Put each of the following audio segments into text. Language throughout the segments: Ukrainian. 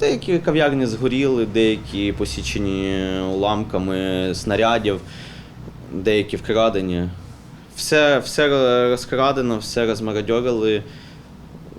Деякі кав'ярні згоріли, деякі посічені уламками снарядів, деякі вкрадені. Все, все розкрадено, все розмародьорили.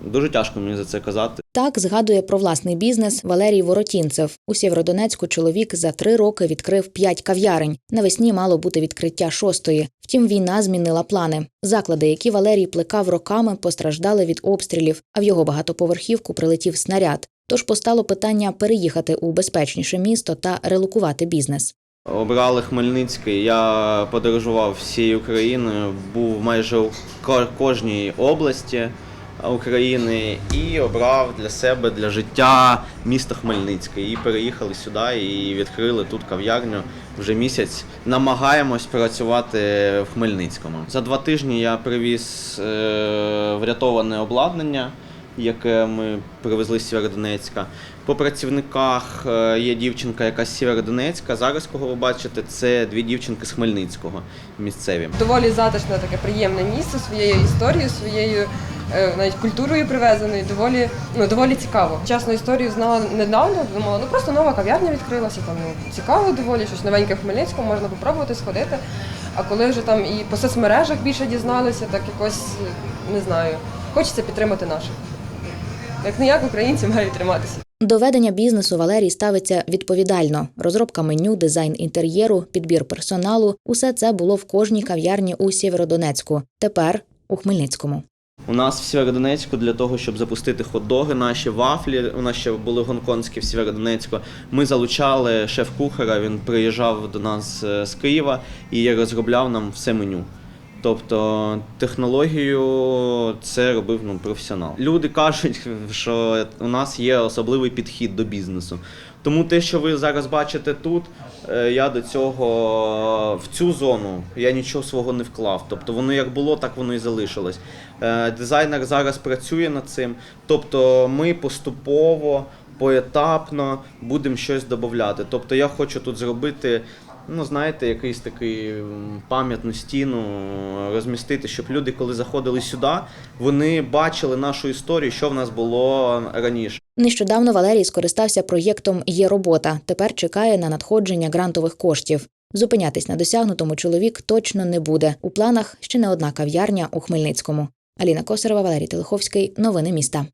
Дуже тяжко мені за це казати. Так згадує про власний бізнес Валерій Воротінцев. У Сєвєродонецьку чоловік за три роки відкрив п'ять кав'ярень. Навесні мало бути відкриття шостої. Втім, війна змінила плани. Заклади, які Валерій плекав роками, постраждали від обстрілів, а в його багатоповерхівку прилетів снаряд. Тож постало питання переїхати у безпечніше місто та релокувати бізнес. Обрали Хмельницький. Я подорожував всією Україною, був майже у кожній області України і обрав для себе для життя місто Хмельницьке. І переїхали сюди і відкрили тут кав'ярню. Вже місяць намагаємось працювати в Хмельницькому. За два тижні я привіз е, врятоване обладнання яке ми привезли з Сєвєродонецька. По працівниках е, є дівчинка, яка з Сєвєродонецька. Зараз, кого ви бачите, це дві дівчинки з Хмельницького місцеві. доволі затишне таке приємне місце своєю історією, своєю е, навіть культурою привезеною, доволі, ну, доволі цікаво. Чесно, історію знала недавно, думала, ну просто нова кав'ярня відкрилася, там ну, цікаво доволі, щось новеньке в Хмельницькому, можна попробувати сходити. А коли вже там і по соцмережах більше дізналися, так якось е, не знаю, хочеться підтримати наших. Як не як українці мають триматися. До ведення бізнесу Валерій ставиться відповідально. Розробка меню, дизайн інтер'єру, підбір персоналу усе це було в кожній кав'ярні у Сєвєродонецьку. Тепер у Хмельницькому. У нас в Сєвєродонецьку для того, щоб запустити хот-доги, наші вафлі, у нас ще були гонконгські в Сєвєродонецьку. Ми залучали шеф-кухара, він приїжджав до нас е, з Києва і розробляв нам все меню. Тобто технологію це робив ну, професіонал. Люди кажуть, що у нас є особливий підхід до бізнесу. Тому те, що ви зараз бачите тут, е, я до цього в цю зону я нічого свого не вклав. Тобто воно як було, так воно і залишилось. Е, Дизайнер зараз працює над цим. Тобто ми поступово, поетапно будемо щось додати. Тобто я хочу тут зробити. Ну, знаєте, якийсь такий пам'ятну стіну е, розмістити, щоб люди, коли заходили сюди, вони бачили нашу історію, що в нас було раніше. Нещодавно Валерій скористався проєктом Є робота. Тепер чекає на надходження грантових коштів. Зупинятись на досягнутому чоловік точно не буде. У планах ще не одна кав'ярня у Хмельницькому. Аліна Косарова, Валерій Телеховський. Новини міста.